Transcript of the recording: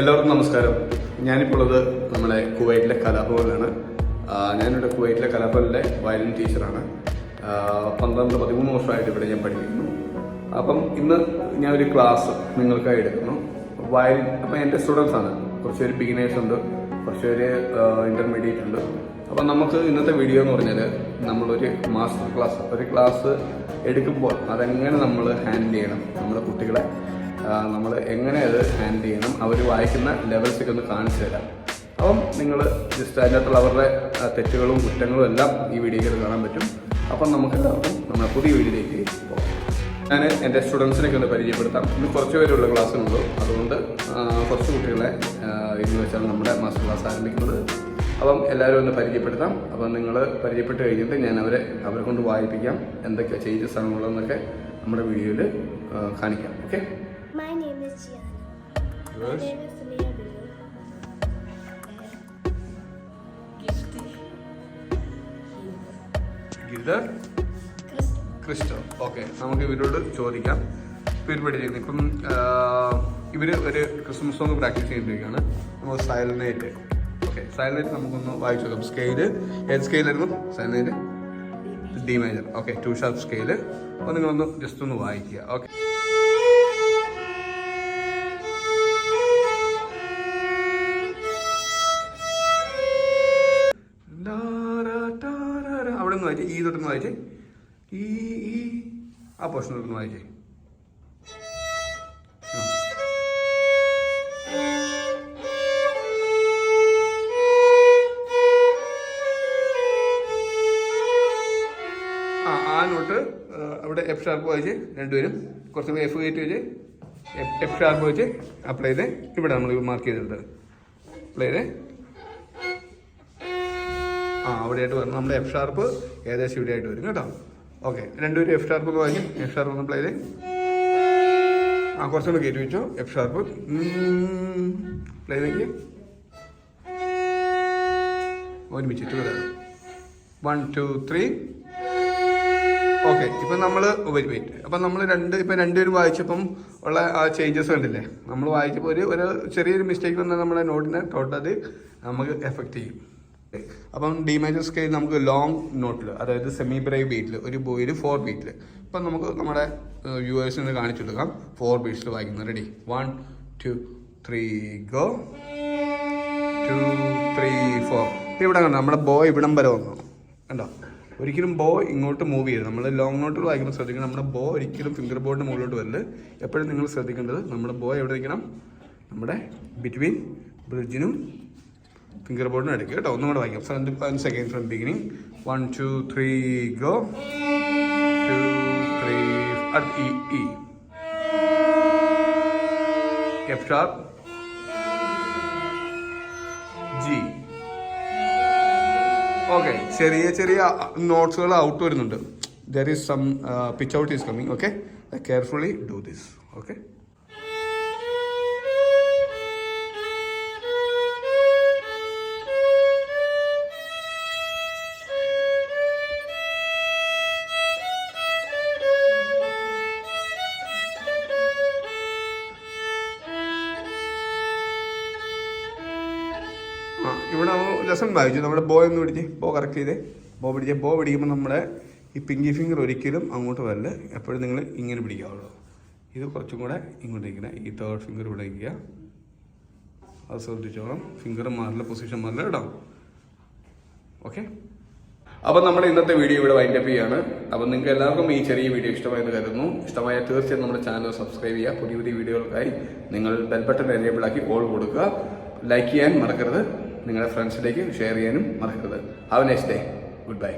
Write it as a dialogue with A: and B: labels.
A: എല്ലാവർക്കും നമസ്കാരം. ഞാനിപ്പോൾ ഉള്ളത് നമ്മുടെ കുവൈറ്റിലെ കലാഭവനിലാണ്. ഞാനിവിടെ കുവൈറ്റിലെ കലാഭവനിലെ വയലിൻ ടീച്ചറാണ്. പന്ത്രണ്ട് പതിമൂന്ന് വർഷമായിട്ട് ഇവിടെ ഞാൻ പഠിക്കുന്നു. അപ്പം ഇന്ന് ഞാൻ ഒരു ക്ലാസ് നിങ്ങൾക്കായി എടുക്കുന്നു. വയലിൻ അപ്പം എന്റെ സ്റ്റുഡൻസ് ആണ്. കുറച്ച് പേര് ബിഗിനേഴ്സ് ഉണ്ട് കുറച്ച് പേര് ഇന്റർമീഡിയറ്റ് ഉണ്ട്. അപ്പം നമുക്ക് ഇന്നത്തെ വീഡിയോ എന്ന് പറഞ്ഞാൽ നമ്മളൊരു മാസ്റ്റർ ക്ലാസ് ഒരു ക്ലാസ് എടുക്കുമ്പോൾ അതെങ്ങനെ നമ്മൾ ഹാൻഡിൽ ചെയ്യണം നമ്മുടെ കുട്ടികളെ നമ്മൾ എങ്ങനെ അത് ഹാൻഡിൽ ചെയ്യണം അവർ വായിക്കുന്ന ലെവൽസൊക്കെ ഒന്ന് കാണിച്ചു തരാം. അപ്പം നിങ്ങൾ ജസ്റ്റ് അതിനകത്തുള്ള അവരുടെ തെറ്റുകളും കുറ്റങ്ങളും എല്ലാം ഈ വീഡിയോയിൽ കാണാൻ പറ്റും. അപ്പം നമുക്ക് എല്ലാവർക്കും നമ്മുടെ പുതിയ വീഡിയോയിലേക്ക് പോകാം. ഞാൻ എന്റെ സ്റ്റുഡൻസിനൊക്കെ ഒന്ന് പരിചയപ്പെടുത്താം. ഇന്ന് കുറച്ച് പേരുള്ള ക്ലാസ്സിനുള്ളൂ. അതുകൊണ്ട് കുറച്ച് കുട്ടികളെ ഇന്ന് വെച്ചാണ് നമ്മുടെ മാസ്റ്റർ ക്ലാസ് ആരംഭിക്കുന്നത്. അപ്പം എല്ലാവരും ഒന്ന് പരിചയപ്പെടുത്താം. അപ്പം നിങ്ങൾ പരിചയപ്പെട്ട് കഴിഞ്ഞിട്ട് ഞാൻ അവരെ അവരെ കൊണ്ട് വായിപ്പിക്കാം. എന്തൊക്കെ ചേഞ്ചസ് ആണുള്ളതെന്നൊക്കെ നമ്മുടെ വീഡിയോയിൽ കാണിക്കാം. Okay
B: My name is Gianna. My name is.
A: Giridhar
B: Crystal.
A: Christo. Okay നമുക്ക് ഇവരോട് ചോദിക്കാം. ഇവർ പഠിച്ചിരുന്നു ഇപ്പം ഇവർ ഒരു ക്രിസ്മസ് സോങ് പ്രാക്ടീസ് ചെയ്തിരിക്കുകയാണ് നമുക്ക് സൈലനേറ്റ്. ഓക്കെ സൈലനേറ്റ് നമുക്കൊന്ന് വായിച്ചു നോക്കാം. സ്കെയിൽ. ഏത് സ്കെയിലായിരുന്നു? സൈലനേറ്റ്? D major. Okay two sharp scale. അപ്പോൾ നിങ്ങളൊന്ന് ജസ്റ്റ് ഒന്ന് വായിക്കുക. ഓക്കെ. വായിച്ചേ ഈ തൊട്ടൊന്ന് വായിച്ചേ. ഈ ഈ ആ പോർഷൻ തൊട്ടൊന്ന് വായിച്ചേ. ആ. ആ നോട്ട് അവിടെ എഫ് ഷാർപ്പ് വായിച്ച് രണ്ടുപേരും. കുറച്ചും കൂടി എഫ് കയറ്റി വെച്ച്. എഫ് ഷാർപ്പ് വെച്ച് അപ്ലൈ ചെയ്ത്. ഇവിടെ നമ്മൾ മാർക്ക് ചെയ്തിട്ടുണ്ട്. അപ്ലൈ ചെയ്ത്. ആ അവിടെയായിട്ട് വരണം. നമ്മുടെ എഫ് ഷാർപ്പ് ഏകദേശം ഇവിടെ ആയിട്ട് വരും കേട്ടോ. ഓക്കെ രണ്ടുപേരും എഫ് ഷാർപ്പ് ഒന്ന് വായിക്കും. എഫ് ഷാർപ്പ് ഒന്ന് പ്ലേ ചെയ്ത് ആ കുറച്ചുകൂടെ കയറ്റി വെച്ചോ. എഫ് ഷാർപ്പ് പ്ലേ ചെയ്തെങ്കിൽ ഒരുമിച്ചിട്ട് വരാം. വൺ ടു ത്രീ ഓക്കെ ഇപ്പം നമ്മൾ വെയിറ്റ് വെയിറ്റ് അപ്പം നമ്മൾ രണ്ട് ഇപ്പം രണ്ടുപേരും വായിച്ചപ്പം ഉള്ള ആ ചേഞ്ചസ് കണ്ടില്ലേ? നമ്മൾ വായിച്ചപ്പോൾ ഒരു ഒരു ചെറിയൊരു മിസ്റ്റേക്ക് വന്നാൽ നമ്മുടെ നോട്ടിനെ തൊട്ടത് നമുക്ക് എഫക്റ്റ് ചെയ്യും. അപ്പം ഡി മേജർ സ്കെയിൽ നമുക്ക് ലോങ് നോട്ടിൽ അതായത് സെമി ബ്രൈവ് ബീറ്റിൽ ഒരു ബോയിൽ ഫോർ ബീറ്റിൽ ഇപ്പം നമുക്ക് നമ്മുടെ വ്യൂവേഴ്സിന് കാണിച്ചു കൊടുക്കാം. ഫോർ ബീറ്റ്സിൽ വായിക്കുന്നത്. Ready one two three go two three four ഇവിടെ കണ്ടോ? നമ്മുടെ ബോ ഇവിടം വരെ വന്നു. കണ്ടോ? ഒരിക്കലും ബോ ഇങ്ങോട്ട് മൂവ് ചെയ്യരുത്. നമ്മൾ ലോങ് നോട്ടിൽ വായിക്കുമ്പോൾ ശ്രദ്ധിക്കണം. നമ്മുടെ ബോ ഒരിക്കലും ഫിംഗർ ബോർഡിന് മുകളിലോട്ട് വരൽ എപ്പോഴും നിങ്ങൾ ശ്രദ്ധിക്കേണ്ടത് നമ്മുടെ ബോ എവിടെ നിൽക്കണം നമ്മുടെ ബിറ്റ്വീൻ ബ്രിഡ്ജിനും ഫിംഗർ ബോർഡിന് അടിക്കുക കേട്ടോ. ഒന്നും കൂടെ വായിക്കാം. Front front second from beginning one two three go two three E F sharp G okay ചെറിയ ചെറിയ നോട്ട്സുകൾ ഔട്ട് വരുന്നുണ്ട്. There is some pitch out is coming okay carefully do this okay ഇവിടെ ലെസൺ വായിച്ചു. നമ്മുടെ ബോ എന്ന് പിടിച്ച് ബോ കറക്റ്റ് ചെയ്തേ. ബോ പിടിച്ച് ബോ പിടിക്കുമ്പോൾ നമ്മുടെ ഈ പിങ്കി ഫിംഗർ ഒരിക്കലും അങ്ങോട്ട് വരല്ല എപ്പോഴും നിങ്ങൾ ഇങ്ങനെ പിടിക്കാവുള്ളൂ. ഇത് കുറച്ചും കൂടെ ഇങ്ങോട്ട് ഇരിക്കണേ. ഈ തേർഡ് ഫിംഗർ ഇവിടെ നിൽക്കുക അത് ശ്രദ്ധിച്ചോളാം. ഫിംഗർ മാറില്ല പൊസിഷൻ മാറില്ല കേട്ടോ. ഓക്കെ അപ്പം നമ്മുടെ ഇന്നത്തെ വീഡിയോ ഇവിടെ വൈൻഡപ്പ് ചെയ്യാണ്. അപ്പം നിങ്ങൾക്ക് എല്ലാവർക്കും ഈ ചെറിയ വീഡിയോ ഇഷ്ടമായെന്ന് കരുതുന്നു. ഇഷ്ടമായ തീർച്ചയായും നമ്മുടെ ചാനൽ സബ്സ്ക്രൈബ് ചെയ്യുക. പുതിയ പുതിയ വീഡിയോകൾക്കായി നിങ്ങൾ ബെൽബട്ടൺ എനേബിൾ ആക്കി ഓൾ കൊടുക്കുക. ലൈക്ക് ചെയ്യാൻ മറക്കരുത്. നിങ്ങളുടെ ഫ്രണ്ട്സിലേക്ക് ഷെയർ ചെയ്യാനും മറക്കരുത്. Have next day good bye